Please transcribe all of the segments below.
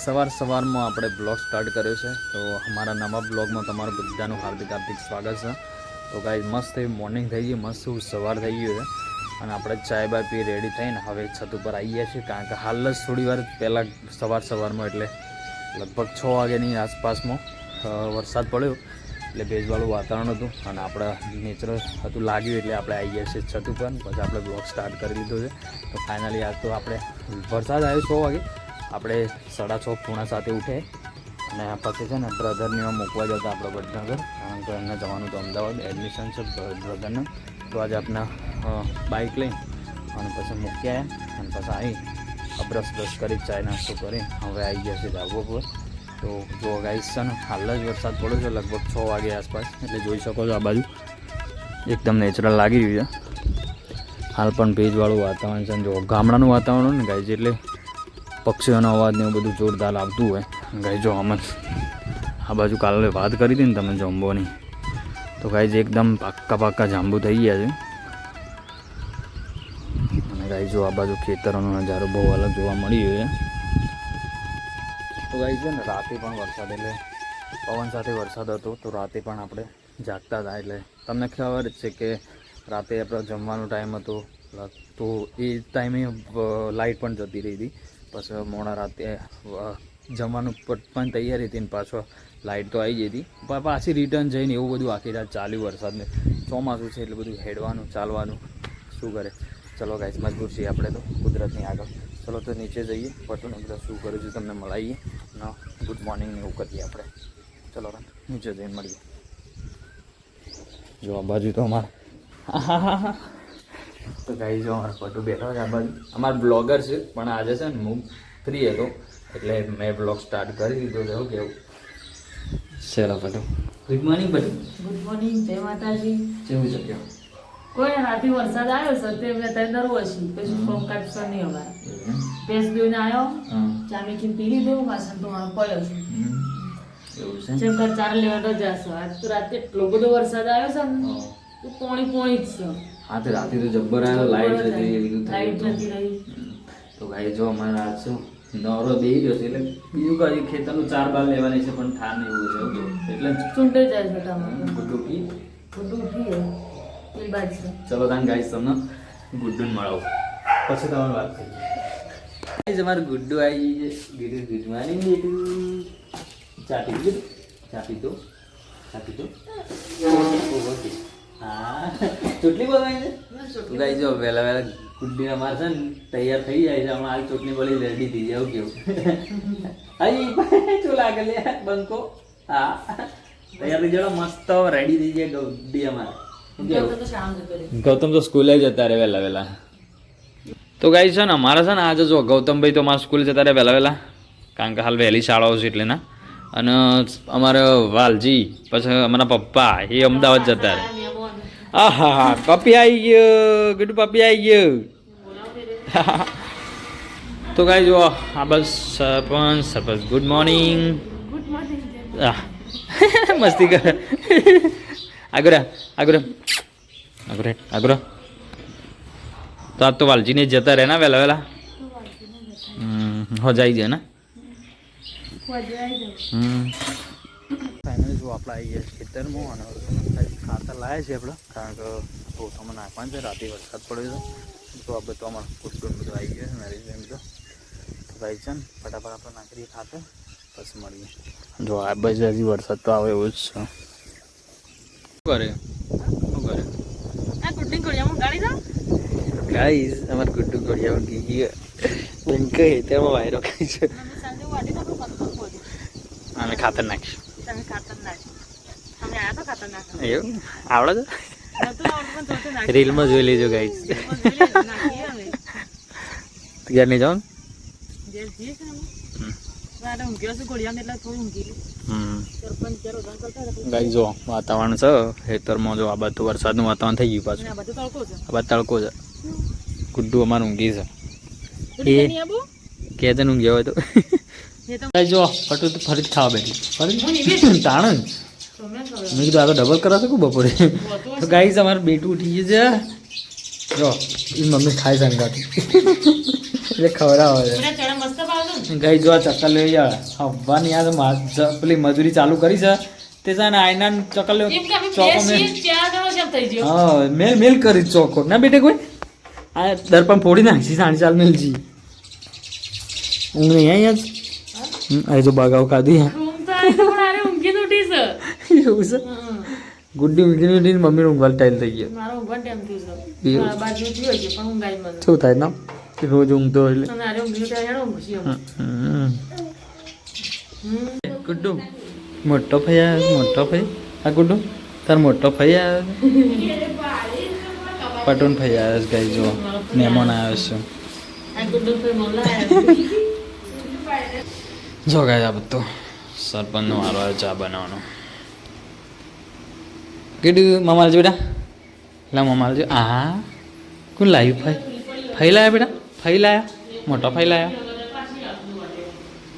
સવાર સવારમાં આપણે બ્લોગ સ્ટાર્ટ કર્યો છે. તો અમારા નવા બ્લોગમાં તમારું બધાનું હાર્દિક હાર્દિક સ્વાગત છે. તો કાંઈ મસ્ત એવી મોર્નિંગ થઈ ગઈ, મસ્ત એવું સવાર થઈ ગયું છે. અને આપણે ચાય બાય પી રેડી થઈને હવે છત ઉપર આવી ગયા છીએ, કારણ કે હાલ જ થોડી વાર પહેલાં સવાર સવારમાં, એટલે લગભગ છ વાગ્યાની આસપાસમાં વરસાદ પડ્યો. એટલે ભેજવાળું વાતાવરણ હતું અને આપણે નેચરલ હતું લાગ્યું, એટલે આપણે આવી ગયા છીએ છત ઉપર. પછી આપણે બ્લોગ સ્ટાર્ટ કરી દીધો છે. તો ફાઇનલી આજ તો આપણે વરસાદ આવ્યો છ વાગે. આપણે સાડા છ પૂણા સાથે ઉઠે અને પછી છે ને બ્રધરને એમાં મૂકવા જતા આપણે વડનગર. કારણ કે એમને જવાનું તો અમદાવાદ. એડમિશન છે બ્રધરને. તો આજે આપણા બાઇક લઈ અને પછી મૂકી આવ્યા અને પછી આવી બ્રશ બ્રશ કરી, ચાય નાસ્તો કરી. હવે આવી ગયા છે ધાબો પર તો જો ગાઈસ છે ને, હાલ જ વરસાદ પડ્યો છે લગભગ છ વાગે આસપાસ. એટલે જોઈ શકો છો આ બાજુ. એકદમ નેચરલ લાગી રહ્યું છે. હાલ પણ ભેજવાળું વાતાવરણ છે જો ગામડાનું વાતાવરણ ને ગાઈસ એટલે પક્ષીઓનો અવાજ ને એવું બધું જોરદાર આવતું હોય. ગાઈ જો અમે આ બાજુ કાલે વાત કરી હતી ને તમે જમ્બોની, તો ગાઈઝ એકદમ પાક્કા પાક્કા જાંબુ થઈ ગયા છે. અને ગાઈ જો આ બાજુ ખેતરોનો નજારો બહુ અલગ જોવા મળી છે. તો ગાઈ છે ને રાતે પણ વરસાદ એટલે પવન સાથે વરસાદ હતો, તો રાતે પણ આપણે જાગતા હતા. એટલે તમને ખબર જ છે કે રાતે આપણો જમવાનો ટાઈમ હતો. તો એ ટાઈમે લાઇટ પણ જતી રહી હતી. પછી મોડા રાતે જમવાનું પણ તૈયારી હતી ને પાછો લાઇટ તો આવી ગઈ હતી. પણ પાછી રિટર્ન જઈને એવું બધું આખી રાત ચાલ્યું વરસાદને ચોમાસું છે એટલે બધું હેડવાનું, ચાલવાનું, શું કરે? ચલો ગાઈસ મજબૂર છીએ આપણે તો કુદરતની આગળ. ચલો તો નીચે જઈએ પટુને બધા શું કરું છું તમને મળાવીએ. ન ગુડ મોર્નિંગ ને એવું કરીએ આપણે. ચલો નીચે જઈને મળીએ. જો, આ બાજુ તો અમારા. તો ગાઈ જો અમારો ફોટો બેઠો છે આ અમારો બ્લોગર છે પણ આજે છે ને હું ફ્રી હતો એટલે મેં બ્લોગ સ્ટાર્ટ કરી દીધો છે એવું. કેવું ચલો પટુ ગુડ મોર્નિંગ બધું ગુડ મોર્નિંગ જય માતાજી. કેવું છે કેવું કોઈ રાતે વરસાદ આવ્યો છે તે મેં તઈ નરવસ છું પછી ફોન કાઢશો નહીં અમારે ભેંસ દોઈને આવ્યો હા. ચા મેકીને પી લીધું વાસણ તો મારો પડ્યો છે. ચાર લેવા તો જશો આજ તો રાતે એટલો બધો વરસાદ આવ્યો છે ને તો પોણી પોણી જ છે. હા તે રાતે તો જબ્બર આવ્યો લાઈટ જતી બધું લાઈટ થયું નથી રહી. તો ભાઈ જો અમારે આજ શું નવરો બેહી ગયો છે એટલે બીજું કઈ ખેતરનું ચાર બાર લેવાની છે પણ ઠાર નહીં એવું છે એટલે ચૂંટે જાય છે તમારે ગુડ્ડુ કી બધું ઉઠીએ એ બાજ. છે ચલો તાન ગાઈસ તમને ગુડ્ડુને મળાવું. પછી તમારી વાત થઈ ગાઈસ અમારું ગુડ્ડુ આવી છે. ગુડ્ડુ ગુડ મોર્નિંગ ગુડ્ડુ ચા પી લીધું ચા પીધો? ચા પીધો? ઓકે. ચૂંટણી બોલવાની છે તું ગાઈ જો વહેલા વહેલા ગુડ્ડી અમારે છે ને તૈયાર થઈ જાય છે હમણાં હાલ ચૂંટણી બોલી રેડી થઈ જાય એવું કેવું લાગે લે બંકો હા. તૈયાર થઈ મસ્ત રેડી થઈ જાય ગુડ્ડી અમારે. ગૌતમ તો સ્કૂલે જતા રહે વહેલા વહેલા. તો ગાઈ છે ને અમારા છે ને આજે જો ગૌતમભાઈ તો અમારા સ્કૂલે જતા રહે વહેલા વહેલા. કારણ કે હાલ વહેલી શાળાઓ છે એટલે ના. અને અમારા વાલજી પછી અમારા પપ્પા એ અમદાવાદ જતા રહે. આહા હા પપી આવી ગયો ગુડ પપી આવી ગયો. તો ગાઈ જુઓ આ બસ સરપંચ સરપંચ ગુડ મોર્નિંગ. મસ્તી કરે. આગળ આ, આગળ. આગળ આગળ. તો આજ તો વાલજીને જ જતા રહે ને વહેલા. વહેલા હો જાય છે ને? ફાઇનલ જો આપણે આવી ગયા ખેતરમાં અને ખાતર લાવ્યા છે આપણે કારણ કે પોતામાં નાખવાનું છે રાતે વરસાદ પડ્યો છે. તો આ બધું અમારું કુટુંબ બધું આવી ગયું છે મેરેજ બેન તો ભાઈ છે ને ફટાફટ આપણે નાખી દઈએ ખાતર પછી મળીએ. જો આ બાજુ હજી વરસાદ તો આવે એવું જ છે. શું કરે? શું કરે? ગાઈઝ અમાર ગુડ્ડુ ઘડિયા ગઈ ગયો બંકે તેમાં વાયરો ખાઈ છે અમે અને ખાતર નાખીશું તમે ખાતર નાખો અમે આયા તો ખાતર નાખો એવું? આવડે છે? રીલમાં જોઈ લેજો ગાઈસ ઘેર નહીં જાઓ ગાઈ જો વાતાવરણ છે ખેતરમાં જો આ બધું વરસાદનું વાતાવરણ થઈ ગયું પાછું. આ બધું તડકો છે. ગુડ્ડુ અમારું ઊંઘી છે. એ નહીં આબુ? કે છે ને ઊંઘ્યો હોય તો? જો ફટું ફરી ખાવા બેઠી. ફરી તાણ મેં કીધું આ તો ડબલ કરાશે કે બપોરે? તો ગાઈઝ અમારું બેટું ઉઠી ગયું છે. જો એ મમ્મી ખાઈ સંગાતી એટલે ખવડાવે છે. ને. જો આ ચક્કર લઈ જાય હવાની યાર મા- પેલી મજૂરી ચાલુ કરી છે. તે છે ને આઈના ચક્કર લેવો ચોકો ગયો? હા મેલ મેલ કરી ચોકો. ના બેટે કોઈ? આ દર્પણ ફોડી નાખી સાણી ચાલ મેલજી. ઊંઘ નહીં અહીંયા આ જો બગાવ કાઢી ઊંઘ તો ઊંઘી તૂટી છે. એવું છે. ગુડ્ડી ઊંઘી ઊંઘી મમ્મી ઊંઘવા ટાઈલ થઈ ગયો. શું થાય ના રોજ ઊંઘતો એટલે. ગુડ્ડુ મોટો ભાઈ આવ્યો મોટો ભાઈ આ ગુડ્ડુ તાર મોટો ભાઈ આવ્યો પટોન ભાઈ આવ્યો છે. ગાઈ જો મહેમાન આવ્યો છે. જો ગાય આ બધું. સરપંચનો વારો આવે ચા બનાવવાનો. કીધું મમાલ બેટા. મમાલ જો. આ કોણ લાવ્યું ફાઈ? ફૈલાયા લાયા બેટા? ફૈલાયા લાયા? મોટો ફૈલાયા લાયા?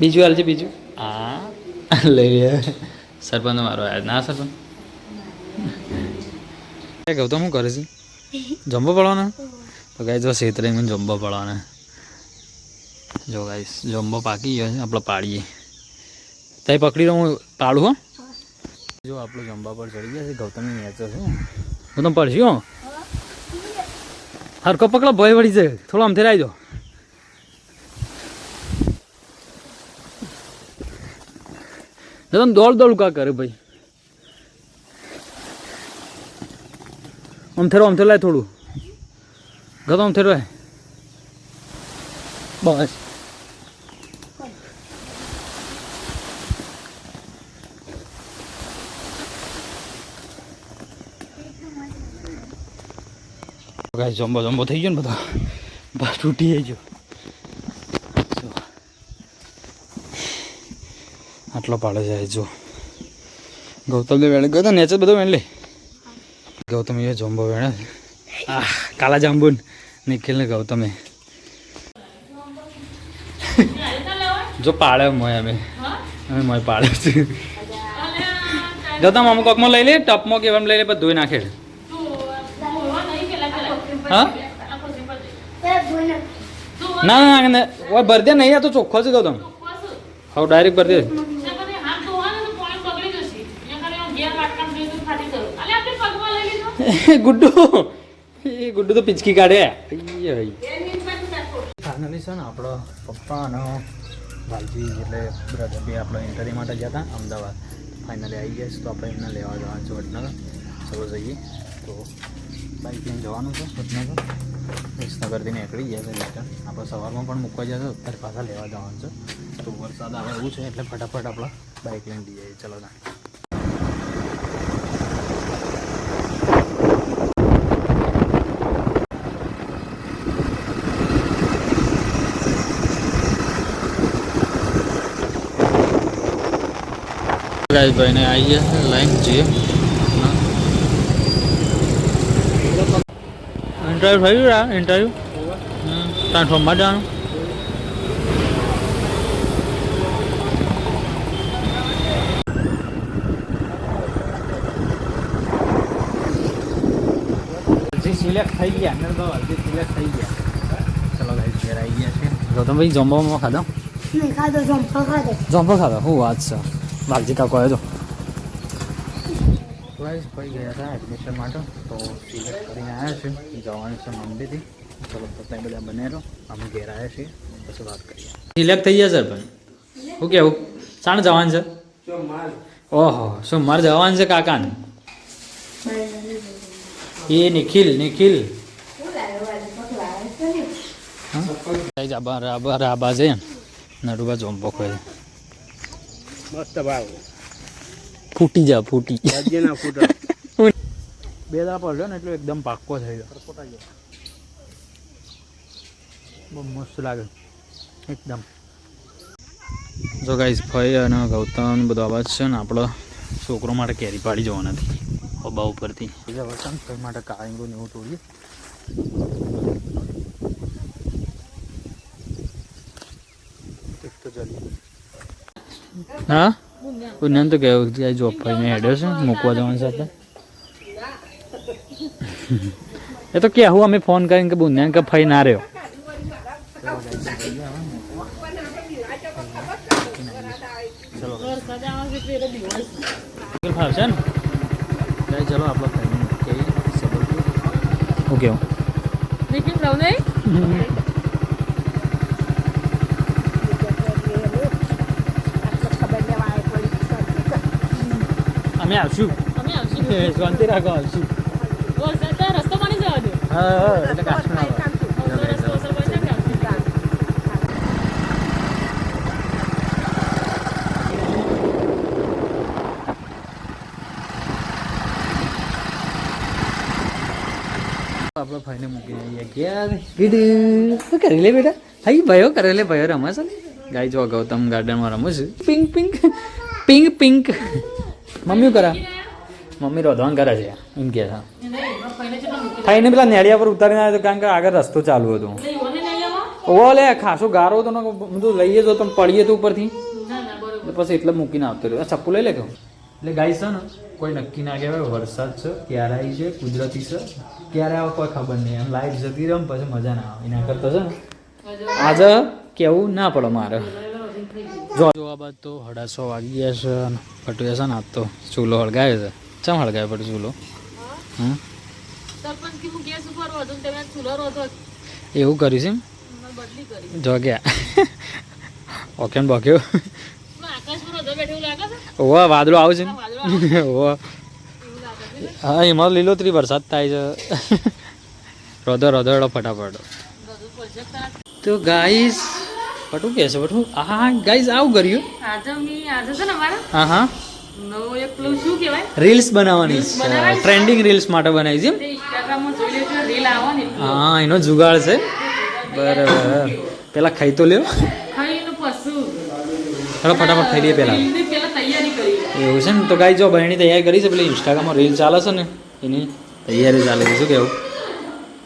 બીજું હાલ છે બીજું. આ લઈ સરપંચ મારો આવ્યો. ના સરપંચ. કહું તો શું કરે છે? જમ્બો પડવાનો તો ગાય જો સેતરે મને જમ્બો પડવાના જો ગાઈસ, જમ્બો પાકી ગયો આપણે પાડીએ. તઈ પકડી રહું, હું પાડું હો. જો આપણું જંબા પર ચડી ગયા છે, ગૌતમની નેચર છે ગૌતમ પડશી, હો? હરકો પકડો ભય વળી જાય. થોડો આમ ફેરાઈ દો તમે દોડ દોડ કા કરે ભાઈ. આમ થેરો આમ થેરો થોડું. ગૌતમ થેરો બસ. ગાય જમ્બો જમ્બો થઈ ગયો ને બધો? બસ તૂટી ગયો જો. આટલો પાડે જાય જો. ગૌતમ ને વેણે ગયો તો નેચર બધો વેણ લે. ગૌતમ એ જમ્બો વેણે આ કાલા જાંબુન. નિખિલ ને ગૌતમે. જો પાડે મોય અમે. અમે મોય પાડે છે. ગૌતમ અમુક કોકમાં લઈ લે ટપમાં કે એમ લઈ લે બધું ધોઈ નાખે. હા? ના ના ના ઓય ભર દે નહીં આ તો ચોખ્ખો છે ગૌતમ હવે ડાયરેક્ટ ભર દે. ગુડ્ડુ. એ ગુડ્ડુ તો પિચકી કાઢે. ફાઇનલી છે ને આપણો પપ્પા અને ભાઈજી એટલે બ્રધર બી આપણો ઇન્ટરવ્યૂ માટે ગયા હતા અમદાવાદ. ફાઇનલી આવી ગયા છે તો આપણે એમને લેવા જવાનું છે વડનગર. ચલો જઈએ. તો બાઈક લઈને જવાનું છે વડનગર વિસનગરથી નીકળી ગયા છે રિટર્ન. આપણે સવારમાં પણ મૂકવા જશે અત્યારે પાછા લેવા જવાનું છે. તો વરસાદ આવે એવું છે, એટલે ફટાફટ આપણે બાઈક લઈને જઈએ ચલો ના ભાઈ ને આવી ગયા લાઈન જઈએ ઇન્ટરવ્યુ થયું રા ઇન્ટરવ્યુ ટ્રાન્સફોર્મમાં જવાનું? સિલેક્ટ થઈ ગયા અંદર તો સિલેક્ટ થઈ ગયા. ચલો ગાઈ ઘેર આવી ગયા છે. ગૌતમભાઈ જમવામાં ખાધો? ખાધો જમતો ખાધો. જમ્પો ખાધો? શું વાત છે. વાલજી કાકો આવ્યો તો. ગાઈસ ભાઈ ગયા હતા એડમિશન માટે. તો સિલેક્ટ કરીને આવ્યા છે જવાનું છે મંદિરથી. ચલો તો ત્યાં બધા બને રહો. અમે ઘેર આવ્યા છીએ. પછી વાત કરીએ. સિલેક્ટ થઈ ગયા સર પણ શું કેવું? શાણ જવાનું છે? ઓહો શું મારે જવાનું છે કાકાને? એ નિખિલ નિખિલ. રાબા રાબા છે નડુબા જોમ્બો ખોય મસ્ત ભાવ. ફૂટી જા ફૂટી. ના ફૂટ. બે દાડા પડ્યો ને એટલે એકદમ પાક્કો થઈ ગયો. બહુ મસ્ત લાગે. એકદમ. જો ગાઈસ ભાઈ અને ગૌતમ બધો અવાજ છે ને આપણો છોકરો માટે કેરી પાડી જવા નથી. હોબા ઉપરથી. બીજા વસંત ભાઈ માટે કાળીંગો ને એવું તોડીએ. હા? પુણ્યાન તો કેવું કે જોબ ભાઈને હેડ્યો છે મૂકવા જવાનું છે આપણે એ તો કે હું અમે ફોન કરીને કે બુંદિયા કે ફઈ ના રહ્યો. વરસાદ આવે છે એટલે દિવસ ફાવશે ને ગાઈ ચલો આપણો ફાઈનલ કેવી? સબરપુર હું કેવું નિખિલ લવ નહીં અમે આવશું? અમે આવશું? શાંતિ રાખો આવશું. વરસાદ તો રસ્તો પાણી જવા દો. હા હા એટલે કાશ્મીર આવો. તો રસ્તો અસર પડી જાય કે આવશું આપણો ભાઈને મૂકી દઈએ ગયા કરી લે બેટા? હાઈ ભાઈઓ કરે લે ભાઈઓ રમે છે ને? ગાય જો ગૌતમ ગાર્ડનમાં રમું છું. Pink pink pink pink mummy કરે? મમ્મી રોધવાન કરે છે એમ કે છે. થાઈને પેલા નેડિયા પર ઉતારીને આવ્યો તો કારણ કે આગળ રસ્તો ચાલુ હતો. ઓ લે ખાસો ગારો હતો બધું લઈએ જો તમે પડીએ તો ઉપરથી. પછી એટલે મૂકીને આવતો રહ્યો. ચપ્પુ લઈ લે કહું એટલે ગાય છે ને કોઈ નક્કી ના કહેવાય વરસાદ છે ક્યારે આવી છે કુદરતી છે ક્યારે આવે કોઈ ખબર નહીં. એમ લાઈટ જતી રહે પછી મજા ના આવે. એના કરતા છે ને. આજે કેવું ના પડે મારે. જોવા બાદ તો અઢારસો વાગી ગયા છે અને પટુએ છે ને આજ તો ચૂલો હળગાવે છે. ચમ હળગાવે પડે ચૂલો? એવું કર્યું છે એમ? કરી. જો ગયા. ઓકે ને બોક્યો? ઓવા વાદળો આવે છે ને? ઓવા હા એમાં લીલોતરી વરસાદ થાય છે. રોધો રોધો ફટાફટ. તો ગાઈસ પટું કે છે પટું? હા ગાઈઝ આવું કર્યું. આજે મી આજે છે ને મારા? હા હા. નવો એક પેલું શું કહેવાય? રીલ્સ બનાવવાની છે ટ્રેન્ડિંગ રીલ્સ માટે બનાવી છે ઇન્સ્ટાગ્રામમાં જોઈ લેજો રીલ આવવાની હા એનો જુગાડ છે. બરાબર. પેલા ખાઈ તો લ્યો. ખાઈનું પશુ ચાલો ફટાફટ ખાઈ લઈએ પેલા. પહેલા એવું છે ને? તો ગાઈ જો બહેની તૈયારી કરી છે પેલી ઇન્સ્ટાગ્રામમાં રીલ ચાલે છે ને? એની તૈયારી ચાલે છે. શું કેવું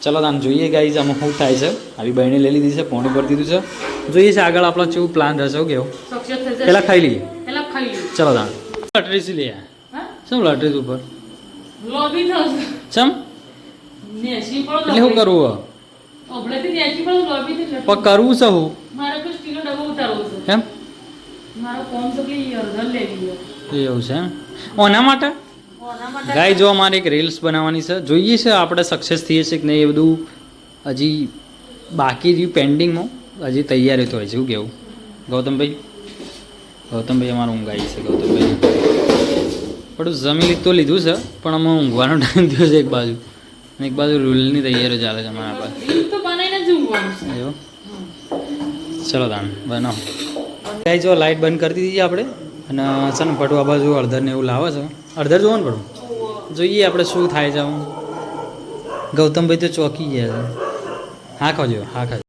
ચલો આમ જોઈએ ગાઈ આમાં શું થાય છે. આવી બહેને લઈ લીધી છે પોણી પર દીધું છે. જોઈએ છે આગળ આપણો કેવું પ્લાન રહેશે કેવો? પેલા ખાઈ લઈએ. ચલો તાન. લટરીસી લઈએ? શું લટરી ઉપર? ચમ? એટલે શું કરવું પણ કરવું છે હું? એમ એવું છે ઓના માટે? ગાય જો અમારે એક રીલ્સ બનાવવાની છે જોઈએ છે આપણે સક્સેસ થઈએ છીએ કે નહીં એ બધું? હજી બાકી રહ્યું પેન્ડિંગમાં હજી તૈયારી તો હોય છે શું કેવું? ગૌતમભાઈ? ગૌતમભાઈ અમારું ઊંઘાઈ છે ગૌતમભાઈ. પણ જમી તો લીધું છે પણ અમે ઊંઘવાનો ટાઈમ થયો છે એક બાજુ. એક બાજુ રૂલની તૈયારીઓ ચાલે છે અમારા પાસે. એવું? ચલો તાન બનાવો. ગાય જો લાઇટ બંધ કરી દીધી આપણે અને છે ને આ બાજુ અડધર ને એવું લાવે છે. અડધર જોવાનું પણ જોઈએ આપણે શું થાય છે ગૌતમભાઈ તો ચોકી ગયા છે. હા ખાજો હા ખાજો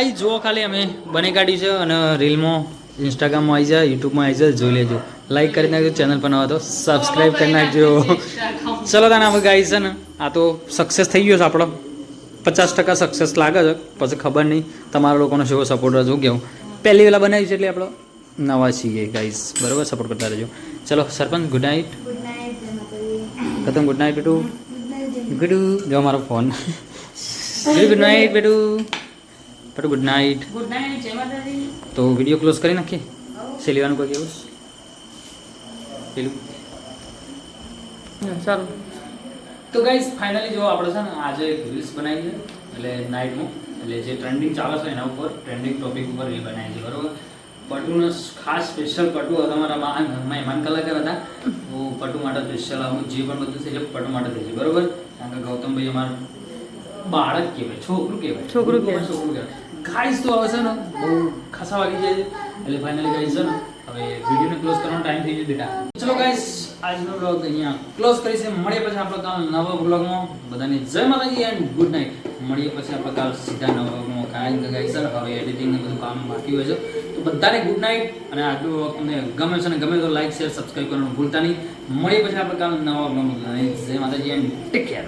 ભાઈ જુઓ ખાલી અમે બની કાઢ્યું છે અને રીલમાં ઇન્સ્ટાગ્રામમાં આવી જાય યુટ્યુબમાં આવી જાય જોઈ લેજો. લાઈક કરી નાખજો ચેનલ પર નવા તો સબસ્ક્રાઈબ કરી નાખજો. ચલો તાને આપણે ગાઈ છે ને આ તો સક્સેસ થઈ ગયો છે આપણો. પચાસ ટકા સક્સેસ લાગે છે. પછી ખબર નહીં તમારા લોકોનો શું સપોર્ટ રહેજો કેવું. પહેલી વેલા બનાવી છે એટલે આપણે નવા છીએ ગાઈસ બરાબર સપોર્ટ કરતા રહેજો. ચલો સરપંચ ગુડ નાઇટ ખતમ ગુડ નાઇટ બેટું. ગુડ જો મારો ફોન ગુડ નાઇટ બેટુ. બેટુ ગુડ નાઇટ ગુડ નાઇટ જય માતાજી તો વીડિયો ક્લોઝ કરી નાખીએ? સેલીવાનું કોઈ કેવું પેલું સારું. તો ગાઈઝ ફાઇનલી જો આપણે છે ને આજે એક રીલ્સ બનાવી છે એટલે નાઇટમાં એટલે જે ટ્રેન્ડિંગ ચાલે છે એના ઉપર ટ્રેન્ડિંગ ટોપિક ઉપર રીલ બનાવી છે બરોબર? પટુનો ખાસ સ્પેશિયલ પટુ તમારા મહાન મહેમાન કલાકાર હતા. તો પટુ માટે સ્પેશિયલ અમુક જે પણ બધું થઈ છે પટુ માટે થઈ છે બરોબર? કારણ કે ગૌતમભાઈ અમારા બાળક કહેવાય છોકરું કહેવાય. છોકરું કહેવાય. છોકરું કહેવાય. ગાઈસ તો હવે છે ને બહુ ખાસા વાગી જાય એટલે ફાઇનલી ગાઈસ છે ને હવે વિડીયોને ક્લોઝ કરવાનો ટાઈમ થઈ ગયો બેટા. ચલો ગાઈસ આજનો બ્લોગ અહીંયા ક્લોઝ કરીશે મળીએ પછી આપણે કાલ નવા બ્લોગમાં બધાને જય માતાજી એન્ડ ગુડ નાઇટ મળીએ પછી આપણે કાલ સીધા નવા બ્લોગમાં કારણ કે ગાઈસ સર હવે એડિટિંગ ને બધું કામ બાકી હોય છે. તો બધાને ગુડ નાઇટ અને આજનો બ્લોગ તમને ગમે છે ને ગમે તો લાઈક શેર સબસ્ક્રાઈબ કરવાનું ભૂલતા નહીં. મળીએ પછી આપણે કાલ નવા બ્લોગમાં જય માતાજી એન્ડ ટેક કેર